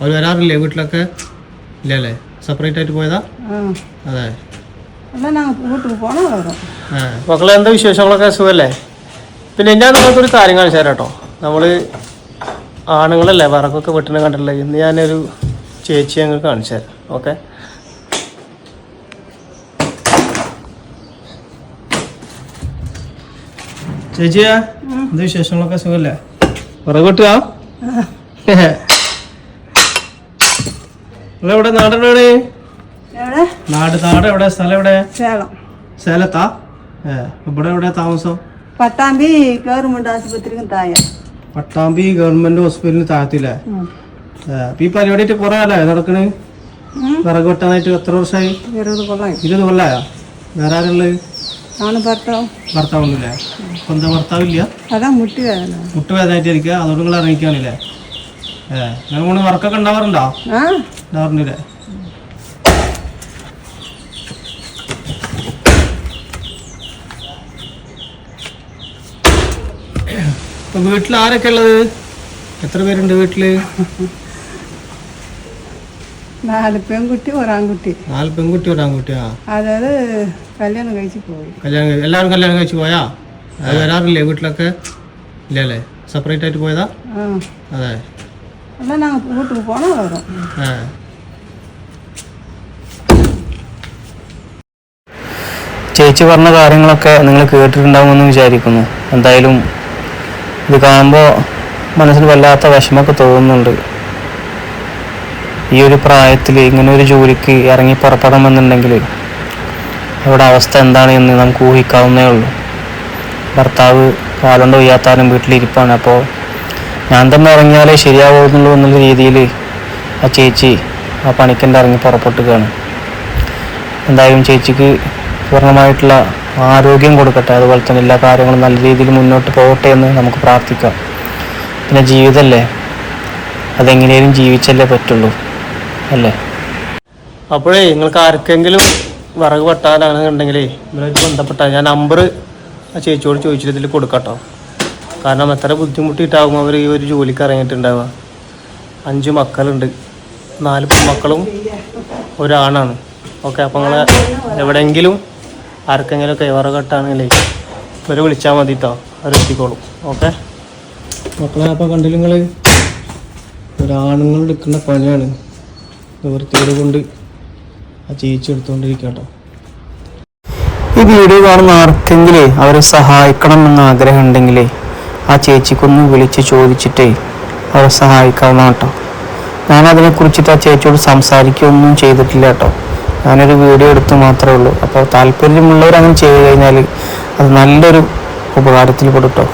അവർ വരാറില്ലേ വീട്ടിലൊക്കെ? ഇല്ലല്ലേ? സെപ്പറേറ്റ് ആയിട്ട് പോയതാ? അതെ. മക്കളെ എന്താ വിശേഷങ്ങളൊക്കെ? സുഖല്ലേ? പിന്നെ ഞാൻ നിങ്ങൾക്കൊരു കാര്യം കാണിച്ചു തരാം കേട്ടോ നമ്മൾ ആണുങ്ങളല്ലേ വിറകൊക്കെ വെട്ടിനെ കണ്ടിട്ടില്ല? ഇന്ന് ഞാനൊരു ചേച്ചി അങ്ങ് കാണിച്ചു തരാം. ഓക്കെ? ചേച്ചിയാ എന്താ വിശേഷങ്ങളൊക്കെ? സുഖല്ലേ? വിറക് വെട്ടുക? നിങ്ങളെവിടെ? എവിടെ? നാട് നാട് എവിടെ? സ്ഥലം എവിടെ? സേലം. സേലത്താ? ഇവിടെ എവിടെ താമസം? പട്ടാമ്പി ഗവൺമെന്റ് ആശുപത്രിക്ക് താഴെ. പട്ടാമ്പി ഗവൺമെന്റ് ഹോസ്പിറ്റലിന് താഴത്തില്ലേ? ഈ പരിപാടിയിട്ട് കുറെ അല്ലേ നടക്കണ്? വിറക് വെട്ടാനായിട്ട് എത്ര വർഷമായി ഇരുപത് കൊല്ലായോ. വേറെ ആരുള്ളത് ഭർത്താവ്. ഒന്നുമില്ലേ സ്വന്തം ഭർത്താവില്ല? അതാ മുട്ടി വേദന മുട്ട് വേദനായിട്ട് ഇരിക്കുക അതോട് നിങ്ങൾ ഇറങ്ങിക്കാണില്ലേ ഏ നിങ്ങൾ മൂന്ന് വർക്കൊക്കെ ഉണ്ടാവാറുണ്ടോ? ഉണ്ടാവാറുണ്ടല്ലേ? ഇപ്പൊ വീട്ടിൽ ആരൊക്കെ ഉള്ളത്? എത്ര പേരുണ്ട് വീട്ടിൽ? നാല് പെൺകുട്ടി ഒരാൺകുട്ടി നാല് പെൺകുട്ടി ഒരാൺകുട്ടിയാ അതായത് കല്യാണം കഴിച്ചു പോയി. കല്യാണം എല്ലാവരും കല്യാണം കഴിച്ചു പോയാ? അത് വരാറില്ലേ വീട്ടിലൊക്കെ? ഇല്ലല്ലേ? സെപ്പറേറ്റ് ആയിട്ട് പോയതാ? അതെ. എല്ലാം ഞങ്ങൾ வீட்டுக்கு പോണോ வரோம் ചേച്ചി പറഞ്ഞ കാര്യങ്ങളൊക്കെ നിങ്ങൾ കേട്ടിട്ടുണ്ടാവുമെന്ന് വിചാരിക്കുന്നു. എന്തായാലും ഇത് കാണുമ്പോൾ മനസ്സിന് വല്ലാത്ത വിഷമമൊക്കെ തോന്നുന്നുണ്ട്. ഈ ഒരു പ്രായത്തിൽ ഇങ്ങനെ ഒരു ജോലിക്ക് ഇറങ്ങി പുറപ്പെടണമെന്നുണ്ടെങ്കിൽ അവിടെ അവസ്ഥ എന്താണ് എന്ന് നമുക്ക് ഊഹിക്കാവുന്നേ ഉള്ളൂ. ഭർത്താവ് കാലം വയ്യാത്താലും വീട്ടിലിരിപ്പാണ്. അപ്പോൾ ഞാൻ തന്നെ ഇറങ്ങിയാലേ ശരിയാവുന്നുള്ളൂ എന്നുള്ള രീതിയിൽ ആ ചേച്ചി ആ പണിക്കന്റെ ഇറങ്ങി പുറപ്പെട്ടുകയാണ്. എന്തായാലും ചേച്ചിക്ക് പൂർണമായിട്ടുള്ള ആരോഗ്യം കൊടുക്കട്ടെ. അതുപോലെ തന്നെ എല്ലാ കാര്യങ്ങളും നല്ല രീതിയിൽ മുന്നോട്ട് പോകട്ടെ എന്ന് നമുക്ക് പ്രാർത്ഥിക്കാം. പിന്നെ ജീവിതമല്ലേ? അതെങ്ങനെയും ജീവിച്ചല്ലേ പറ്റുള്ളൂ. അല്ലേ? അപ്പോഴേ നിങ്ങൾക്ക് ആർക്കെങ്കിലും വിറക് വെട്ടാനാണെന്നുണ്ടെങ്കിലേ ഇവരായിട്ട് ബന്ധപ്പെട്ടാൽ ഞാൻ നമ്പർ ആ ചേച്ചിയോട് ചോദിച്ചിട്ട് ഇതിൽ കൊടുക്കട്ടോ കാരണം എത്ര ബുദ്ധിമുട്ടിയിട്ടാവും അവർ ഈ ഒരു ജോലിക്ക് ഇറങ്ങിയിട്ടുണ്ടാവുക. അഞ്ച് മക്കളുണ്ട്. നാല് മക്കളും ഒരാണാണ്. ഓക്കെ അപ്പം നിങ്ങൾ എവിടെയെങ്കിലും ആർക്കെങ്കിലും കൈവറ കെട്ടാണെങ്കിലേ വെട്ടാണെങ്കിലേ വിളിച്ചാൽ മതി കേട്ടോ അവരെത്തിക്കോളും ഓക്കെ? മക്കളെ അപ്പോൾ കണ്ടില്ല നിങ്ങൾ ഒരാണുങ്ങൾ എടുക്കുന്ന പണിയാണ്. നിവൃത്തിയോട് കൊണ്ട് ആ ചേച്ചി ഈ വീഡിയോ കാണുന്ന ആർക്കെങ്കിലേ അവരെ സഹായിക്കണം എന്ന ആഗ്രഹം ആ ചേച്ചിക്കൊന്ന് വിളിച്ച് ചോദിച്ചിട്ടേ അവരെ സഹായിക്കാവുന്ന കേട്ടോ. ഞാൻ അതിനെക്കുറിച്ചിട്ട് ആ ചേച്ചിയോട് സംസാരിക്കുകയൊന്നും ചെയ്തിട്ടില്ല കേട്ടോ. ഞാനൊരു വീഡിയോ എടുത്തു മാത്രമേ ഉള്ളൂ. അപ്പോൾ താല്പര്യമുള്ളവർ അങ്ങനെ ചെയ്ത് കഴിഞ്ഞാൽ അത് നല്ലൊരു ഉപകാരത്തിൽ പെടും കേട്ടോ.